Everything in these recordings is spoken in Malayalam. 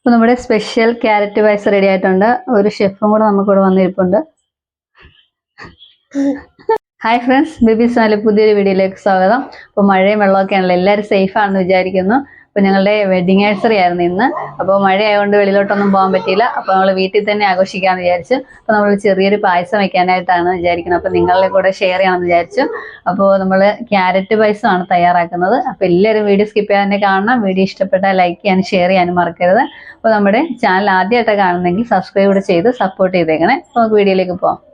അപ്പോൾ നമ്മുടെ സ്പെഷ്യൽ ക്യാരറ്റ് പായസം റെഡി ആയിട്ടുണ്ട്. ഒരു ഷെഫും കൂടെ നമുക്കിവിടെ വന്നിരിപ്പുണ്ട്. ഹായ് ഫ്രണ്ട്സ് ബിബി സാലി പുതിയൊരു വീഡിയോയിലേക്ക് സ്വാഗതം. അപ്പോൾ മഴയും വെള്ളമൊക്കെ ആണല്ലോ എല്ലാവരും സേഫ് ആണെന്ന് വിചാരിക്കുന്നു. അപ്പോൾ ഞങ്ങളുടെ വെഡിങ് ആനിവേഴ്സറി ആയിരുന്നു ഇന്ന്. അപ്പോൾ മഴ ആയതുകൊണ്ട് വെളിയിലോട്ടൊന്നും പോകാൻ പറ്റിയില്ല. അപ്പോൾ നമ്മൾ വീട്ടിൽ തന്നെ ആഘോഷിക്കാമെന്ന് വിചാരിച്ചു. അപ്പോൾ നമ്മൾ ചെറിയൊരു പായസം വെക്കാനായിട്ടാണ് വിചാരിക്കുന്നത് അപ്പോൾ നിങ്ങളുടെ കൂടെ ഷെയർ ചെയ്യണമെന്ന് വിചാരിച്ചു. അപ്പോൾ നമ്മൾ ക്യാരറ്റ് പായസമാണ് തയ്യാറാക്കുന്നത്. അപ്പോൾ എല്ലാവരും വീഡിയോ സ്കിപ്പ് ചെയ്യാതെ കാണണം. വീഡിയോ ഇഷ്ടപ്പെട്ടാൽ ലൈക്ക് ചെയ്യാനും ഷെയർ ചെയ്യാനും മറക്കരുത്. അപ്പോൾ നമ്മുടെ ചാനൽ ആദ്യമായിട്ട് കാണുന്നെങ്കിൽ സബ്സ്ക്രൈബ് ചെയ്ത് സപ്പോർട്ട് ചെയ്തേക്കണേ. നമുക്ക് വീഡിയോയിലേക്ക് പോകാം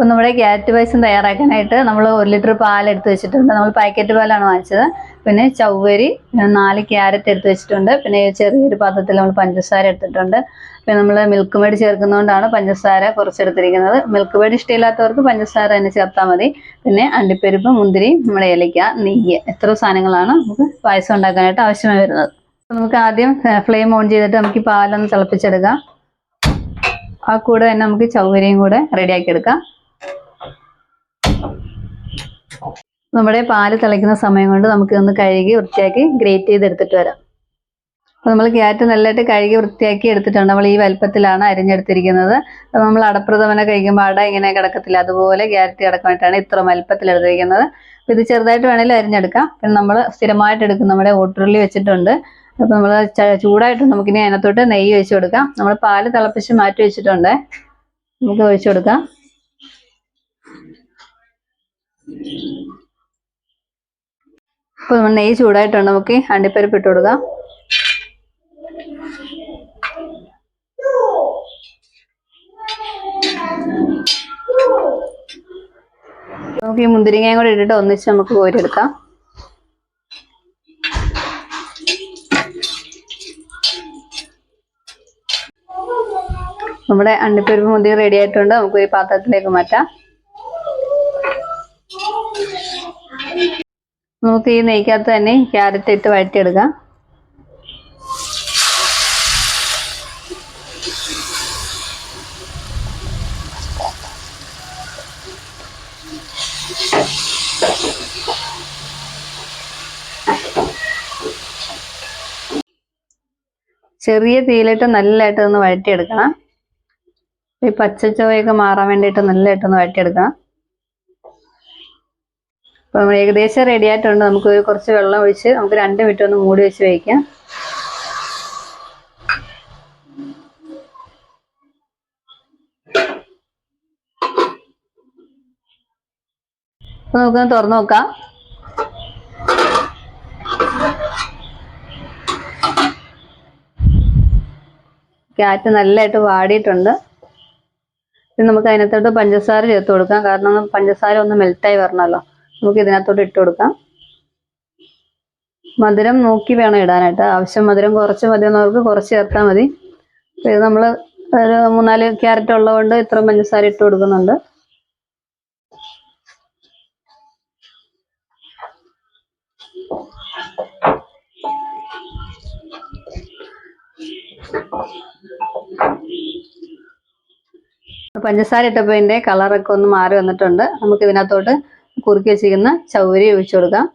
ഇപ്പം നമ്മുടെ ക്യാരറ്റ് പായസം തയ്യാറാക്കാനായിട്ട് നമ്മൾ ഒരു ലിറ്റർ പാൽ എടുത്ത് വെച്ചിട്ടുണ്ട്. നമ്മൾ പാക്കറ്റ് പാലാണ് വാങ്ങിച്ചത്. പിന്നെ ചവ്വരി നാല് ക്യാരറ്റ് എടുത്ത് വെച്ചിട്ടുണ്ട്. പിന്നെ ചെറിയൊരു പാത്രത്തിൽ നമ്മൾ പഞ്ചസാര എടുത്തിട്ടുണ്ട്. പിന്നെ നമ്മൾ മിൽക്ക് മേഡ് ചേർക്കുന്നതുകൊണ്ടാണ് പഞ്ചസാര കുറച്ചെടുത്തിരിക്കുന്നത്. മിൽക്ക് മേഡ് ഇഷ്ടമില്ലാത്തവർക്ക് പഞ്ചസാര തന്നെ ചേർത്താൽ മതി. പിന്നെ അണ്ടിപ്പരിപ്പ് മുന്തിരി നമ്മുടെ ഏലയ്ക്ക നെയ്യ് എത്ര സാധനങ്ങളാണ് നമുക്ക് പായസം ഉണ്ടാക്കാനായിട്ട് ആവശ്യമായി വരുന്നത്. നമുക്ക് ആദ്യം ഫ്ലെയിം ഓൺ ചെയ്തിട്ട് നമുക്ക് പാലൊന്ന് തിളപ്പിച്ചെടുക്കാം. ആ കൂടെ തന്നെ നമുക്ക് ചൗകര്യം കൂടെ റെഡിയാക്കി എടുക്കാം. നമ്മുടെ പാൽ തിളയ്ക്കുന്ന സമയം കൊണ്ട് നമുക്ക് ഒന്ന് കഴുകി വൃത്തിയാക്കി ഗ്രേറ്റ് ചെയ്തെടുത്തിട്ട് വരാം. അപ്പോൾ നമ്മൾ ക്യാരറ്റ് നല്ലതായിട്ട് കഴുകി വൃത്തിയാക്കി എടുത്തിട്ടുണ്ട്. നമ്മൾ ഈ വലുപ്പത്തിലാണ് അരിഞ്ഞെടുത്തിരിക്കുന്നത്. അപ്പോൾ നമ്മൾ അടപ്രഥമനെ കഴിക്കുമ്പോൾ അട ഇങ്ങനെ കിടക്കത്തില്ല. അതുപോലെ ക്യാരറ്റ് കിടക്കാനായിട്ടാണ് ഇത്ര വലുപ്പത്തിൽ എടുത്തിരിക്കുന്നത്. ഇത് ചെറുതായിട്ട് വേണമെങ്കിൽ അരിഞ്ഞെടുക്കാം. പിന്നെ നമ്മൾ സ്ഥിരമായിട്ട് എടുക്കും നമ്മുടെ ഓട്ടുരുള്ളി വെച്ചിട്ടുണ്ട്. അപ്പോൾ നമ്മൾ ചൂടായിട്ട് നമുക്കിനി അതിനകത്തോട്ട് നെയ്യ് ഒഴിച്ചു കൊടുക്കാം. നമ്മൾ പാൽ തിളപ്പിച്ച് മാറ്റി വെച്ചിട്ടുണ്ട്. നമുക്ക് ഒഴിച്ചു കൊടുക്കാം. ഇപ്പോൾ നമ്മൾ നെയ്യ് ചൂടായിട്ടുണ്ട്. നമുക്ക് അണ്ടിപ്പരിപ്പ് ഇട്ട് കൊടുക്കാം. നമുക്ക് ഈ മുന്തിരിങ്ങയും കൂടെ ഇട്ടിട്ട് ഒന്നിച്ച് നമുക്ക് കോരിയെടുക്കാം. നമ്മുടെ അണ്ടിപ്പരിപ്പ് മുന്തിരി റെഡി ആയിട്ടുണ്ട്. നമുക്ക് ഈ പാത്രത്തിലേക്ക് മാറ്റാം. നമുക്ക് ഈ നെയ്ക്കകത്ത് തന്നെ ക്യാരറ്റ് ഇട്ട് വഴറ്റിയെടുക്കാം. ചെറിയ തീയിലിട്ട് നല്ലതായിട്ട് ഒന്ന് വഴറ്റിയെടുക്കണം. ഈ പച്ചച്ചുവയൊക്കെ മാറാൻ വേണ്ടിയിട്ട് നല്ലതായിട്ടൊന്ന് വഴറ്റിയെടുക്കണം. നമ്മൾ ഏകദേശം റെഡി ആയിട്ടുണ്ട്. നമുക്ക് കുറച്ച് വെള്ളം ഒഴിച്ച് നമുക്ക് രണ്ട് മിനിറ്റ് ഒന്ന് മൂടി വെച്ച് വയ്ക്കാം അപ്പോൾ നമുക്കൊന്ന് തുറന്നു നോക്കാം. കാറ്റ് നല്ലതായിട്ട് വാടിയിട്ടുണ്ട്. പിന്നെ നമുക്ക് അതിനകത്തോട്ട് പഞ്ചസാര ചേർത്ത് കൊടുക്കാം. കാരണം പഞ്ചസാര ഒന്ന് മെൽറ്റായി വരണമല്ലോ. നമുക്ക് ഇതിനകത്തോട്ട് ഇട്ട് കൊടുക്കാം. മധുരം നോക്കി വേണം ഇടാനായിട്ട്. ആവശ്യം മധുരം കുറച്ച് മതി എന്നവർക്ക് കുറച്ച് ചേർത്താൽ മതി. ഇത് നമ്മൾ ഒരു മൂന്നാൽ ക്യാരറ്റ് ഉള്ളതുകൊണ്ട് ഇത്ര പഞ്ചസാര ഇട്ട് കൊടുക്കുന്നുണ്ട്. പഞ്ചസാര ഇട്ടപ്പോൾ ഇതിന്റെ കളറൊക്കെ ഒന്ന് മാറി വന്നിട്ടുണ്ട്. നമുക്ക് ഇതിനകത്തോട്ട് കുറുക്കി വെച്ചിരിക്കുന്ന ചൗരി ഒഴിച്ചു കൊടുക്കാം.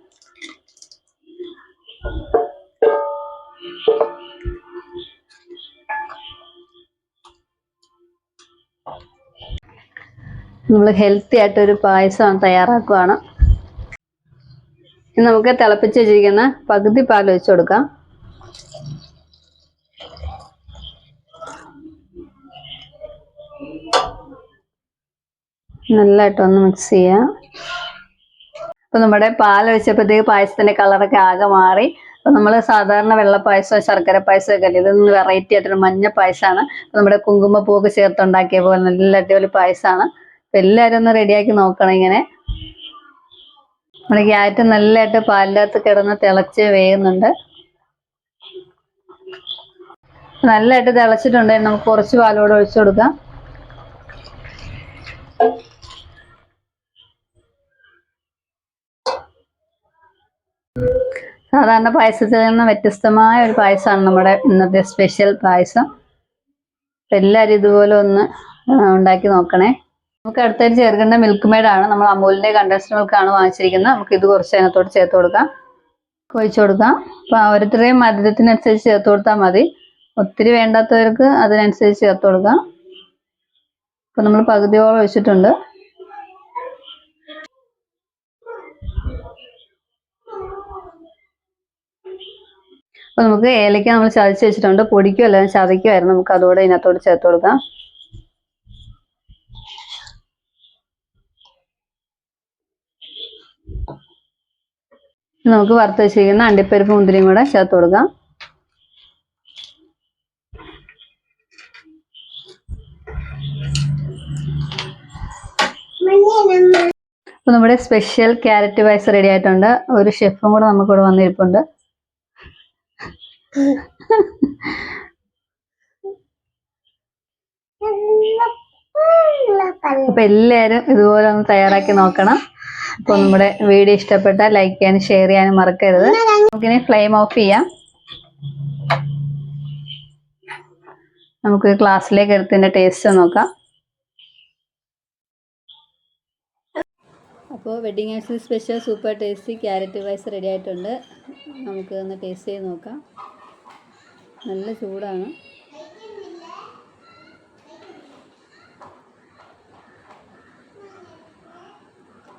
നമ്മൾ ഹെൽത്തി ആയിട്ടൊരു പായസം തയ്യാറാക്കുകയാണ് ഇനി നമുക്ക് തിളപ്പിച്ച് വെച്ചിരിക്കുന്ന പകുതി പാൽ ഒഴിച്ചു കൊടുക്കാം. നല്ലതായിട്ടൊന്ന് മിക്സ് ചെയ്യാം. അപ്പോൾ നമ്മുടെ പാൽ വെച്ചപ്പോഴത്തേക്ക് പായസത്തിന്റെ കളറൊക്കെ ആകെ മാറി. അപ്പോൾ നമ്മൾ സാധാരണ വെള്ള പായസം ശർക്കര പായസം ഒക്കെ അല്ലേ? ഇതൊന്ന് വെറൈറ്റി ആയിട്ടൊരു മഞ്ഞ പായസമാണ് നമ്മുടെ കുങ്കുമപ്പൂവൊക്കെ ചേർത്തുണ്ടാക്കിയ പോലെ നല്ല അടിപൊളി പായസമാണ് അപ്പോൾ എല്ലാവരും ഒന്ന് റെഡിയാക്കി നോക്കണം ഇങ്ങനെ. നമ്മുടെ ക്യാരറ്റ് നല്ലതായിട്ട് പാലിന്റെ അകത്ത് കിടന്ന് തിളച്ച് വേകുന്നുണ്ട് നല്ലതായിട്ട് തിളച്ചിട്ടുണ്ടെങ്കിൽ നമുക്ക് കുറച്ച് പാലോട് ഒഴിച്ചു കൊടുക്കാം. സാധാരണ പായസത്തിൽ നിന്ന് വ്യത്യസ്തമായ ഒരു പായസമാണ് നമ്മുടെ ഇന്നത്തെ സ്പെഷ്യൽ പായസം. എല്ലാവരും ഇതുപോലെ ഒന്ന് ഉണ്ടാക്കി നോക്കണേ. നമുക്ക് അടുത്തായിട്ട് ചേർക്കേണ്ട മിൽക്ക് മെയ്ഡ് ആണ്. നമ്മൾ അമൂലിന്റെ കണ്ടൻസ്ഡ് മിൽക്കാണ് വാങ്ങിച്ചിരിക്കുന്നത്. നമുക്ക് ഇത് കുറച്ച് അതിനകത്തോട് ചേർത്ത് കൊടുക്കാം. ഒഴിച്ചു കൊടുക്കാം. അപ്പോൾ ഓരോരുത്തരുടെയും മധുരത്തിനനുസരിച്ച് ചേർത്ത് കൊടുത്താൽ മതി. ഒത്തിരി വേണ്ടാത്തവർക്ക് അതിനനുസരിച്ച് ചേർത്ത് കൊടുക്കാം. അപ്പോൾ നമ്മൾ പകുതിയോളം ഒഴിച്ചിട്ടുണ്ട്. അപ്പോൾ നമുക്ക് ഏലക്ക നമ്മൾ ചതച്ച് വെച്ചിട്ടുണ്ട്. പൊടിക്കുമല്ല ചതയ്ക്കുമായിരുന്നു. നമുക്ക് അതോടെ ഇതിനകത്തോട് ചേർത്ത് കൊടുക്കാം. നമുക്ക് വറുത്ത് വെച്ചിരിക്കുന്ന അണ്ടിപ്പരിപ്പ് മുന്തിരിയും കൂടെ ചേർത്ത് കൊടുക്കാം. അപ്പൊ നമ്മുടെ സ്പെഷ്യൽ ക്യാരറ്റ് വൈസ് റെഡി ആയിട്ടുണ്ട്. ഒരു ഷെഫും കൂടെ നമുക്കിവിടെ വന്നിരിപ്പുണ്ട്. അപ്പൊ എല്ലാരും ഇതുപോലെ ഒന്ന് തയ്യാറാക്കി നോക്കണം. അപ്പൊ നമ്മുടെ വീഡിയോ ഇഷ്ടപ്പെട്ട ലൈക്ക് ചെയ്യാനും ഷെയർ ചെയ്യാനും മറക്കരുത്. നമുക്കിനി ഫ്ലെയിം ഓഫ് ചെയ്യാം. നമുക്ക് ഗ്ലാസ്സിലേക്ക് എടുത്തതിന്റെ ടേസ്റ്റ് നോക്കാം. അപ്പോൾ wedding anniversary special super tasty carrot vice ready ആയിട്ടുണ്ട്. നമുക്ക് ഒന്ന് ടേസ്റ്റ് ചെയ്ത് നോക്കാം. നല്ല ചൂടാണ്.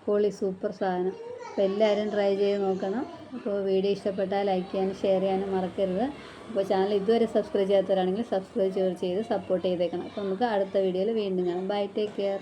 പൊളി സൂപ്പർ സാധനം. അപ്പോൾ എല്ലാവരും ട്രൈ ചെയ്ത് നോക്കണം. അപ്പോൾ വീഡിയോ ഇഷ്ടപ്പെട്ടാൽ ലൈക്ക് ചെയ്യാനും ഷെയർ ചെയ്യാനും മറക്കരുത്. അപ്പോൾ ചാനൽ ഇതുവരെ സബ്സ്ക്രൈബ് ചെയ്യാത്തവരാണെങ്കിൽ സബ്സ്ക്രൈബ് ചെയ്ത് സപ്പോർട്ട് ചെയ്തേക്കണം. അപ്പോൾ നമുക്ക് അടുത്ത വീഡിയോയിൽ വീണ്ടും കാണാം. Bye take care.